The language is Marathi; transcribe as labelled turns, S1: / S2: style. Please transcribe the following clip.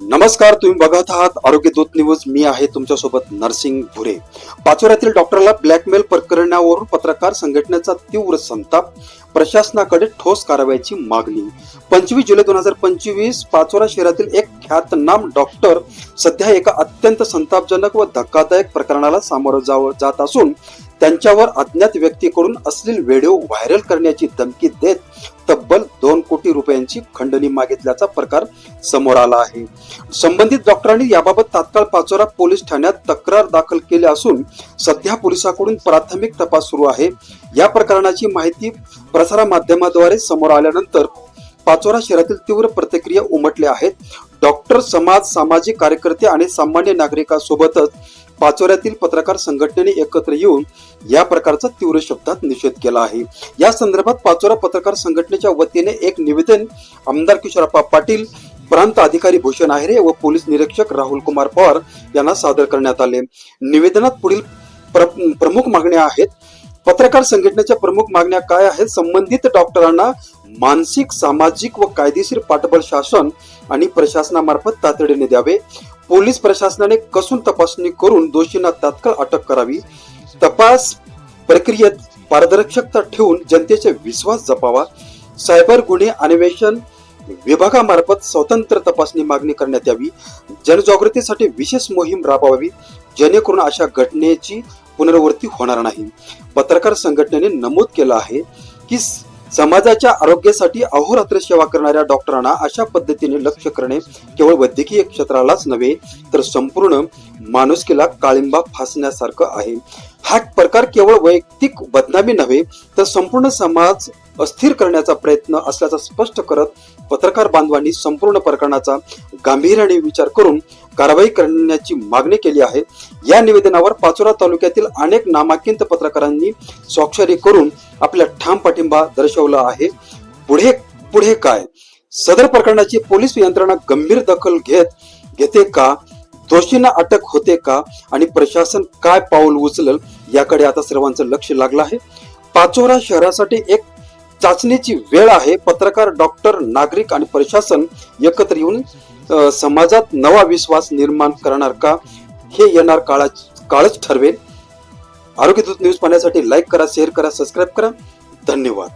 S1: नमस्कार तुम्ही बघत आहात आरोग्य दूत न्यूज. मी आहे तुमच्यासोबत नरसिंग भुरे. पाचोऱ्यातील डॉक्टरला ब्लॅकमेल प्रकरणावरून पत्रकार संघटनेचा तीव्र संताप. प्रशासनाकडे ठोस कारवाईची मागणी. पंचवीस जुलै दोन हजार पंचवीस पाचोरा शहरातील एक ख्यातनाम डॉक्टर सध्या एका अत्यंत संतापजनक व धक्कादायक प्रकरणाला सामोरं जावं जात असून त्यांच्यावर अज्ञात व्यक्तीकडून असलेले व्हिडिओ व्हायरल करण्याची धमकी देत तब्बल दोन कोटी रुपयांची खंडणी मागितल्याचा प्रकार समोर आला आहे. संबंधित डॉक्टरांनी याबाबत तात्काळ पाचोरा पोलीस ठाण्यात तक्रार दाखल केली असून सध्या पोलिसांकडून प्राथमिक तपास सुरू आहे. या प्रकरणाची माहिती प्रसारमाध्यमाद्वारे समोर आल्यानंतर पाचोरा शहरातील तीव्र प्रतिक्रिया उमटल्या आहेत. डॉक्टर समाज सामाजिक कार्यकर्ते आणि सामान्य नागरिकांसोबतच पाचोऱ्यातील पत्रकार संघटनेने एकत्र येऊन या प्रकारचा तीव्र शब्दात निषेध केला आहे. या संदर्भात पाचोरा पत्रकार संघटनेच्या वतीने एक निवेदन आमदार किशोरप्पा पाटील प्रांत अधिकारी भूषण आहेरे व पोलीस निरीक्षक राहुल कुमार पवार यांना सादर करण्यात आले. निवेदनात पुढील प्र- प्रमुख मागण्या आहेत. पत्रकार संघटनेच्या प्रमुख मागण्या काय आहेत? संबंधित डॉक्टरांना मानसिक सामाजिक व कायदेशीर पाठबळ शासन आणि प्रशासनामार्फत तातडीने द्यावे. पोलीस प्रशासनाने कसून तपासणी करून दोषींना तात्काळ अटक करावी. तपास प्रक्रियेत पारदर्शकता ठेवून जनतेचा विश्वास जपावा. सायबर गुन्हे अन्वेषण विभागामार्फत स्वतंत्र तपासणी मागणी करण्यात यावी. जनजागृतीसाठी विशेष मोहीम राबवावी. जेणेकरून अशा घटनेची पुनरावृत्ती होणार नाही. पत्रकार संघटनेने नमूद केलं आहे की समाजाच्या आरोग्यासाठी अहोरात्र सेवा करणाऱ्या डॉक्टरांना अशा पद्धतीने लक्ष करणे केवळ वैद्यकीय क्षेत्रालाच नव्हे तर संपूर्ण माणुसकीला काळिंबा फासण्यासारखं आहे. हा प्रकार केवळ वैयक्तिक बदनामी नव्हे तर संपूर्ण समाज अस्थिर करण्याचा प्रयत्न असल्याचं स्पष्ट करत पत्रकार बांधवांनी संपूर्ण प्रकरणाचा गांभीर्याने विचार करून कारवाई करण्याची मागणी केली आहे. या निवेदनावर पाचोरा तालुक्यातील अनेक नामांकित पत्रकारांनी स्वाक्षरी करून आपला ठाम पाठिंबा दर्शवला आहे. पुढे पुढे काय? सदर प्रकरणाची पोलीस यंत्रणा गंभीर दखल घेत घेते का? दोषींना अटक होते का? आणि प्रशासन काय पाऊल उचलल? याकडे आता सर्वांचं लक्ष लागलं आहे. पाचोरा शहरासाठी एक चाचणीची वेळ आहे. पत्रकार डॉक्टर नागरिक आणि प्रशासन एकत्र येऊन समाजात नवा विश्वास निर्माण करणार का? हे येणार काळा काळच ठरवेल. आरोग्य दूत न्यूज पाहण्यासाठी लाईक करा शेअर करा सबस्क्राईब करा. धन्यवाद.